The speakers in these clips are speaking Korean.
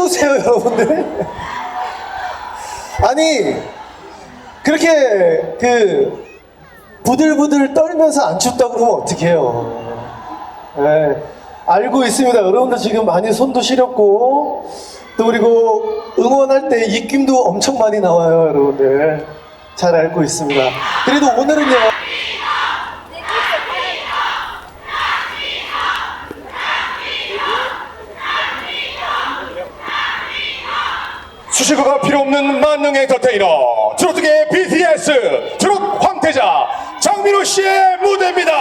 보세요, 여러분들. 아니, 그렇게 그 부들부들 떨면서 안 춥다고 그러면 어떡해요. 네, 알고 있습니다. 여러분들 지금 많이 손도 시렸고, 또 그리고 응원할 때 입김도 엄청 많이 나와요, 여러분들. 잘 알고 있습니다. 그래도 오늘은요. 수식어가 필요 없는 만능 엔터테이너 트로트계 BTS 트롯 황태자 장민호 씨의 무대입니다.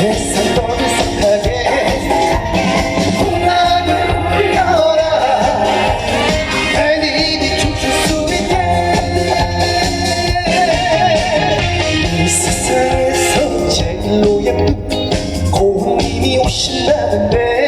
세상 떠들썩하게 풍랑을 불려라. 애니니 춤출 수 있게. 이 세상에서 제일로 예쁜 고은님이 오신다는데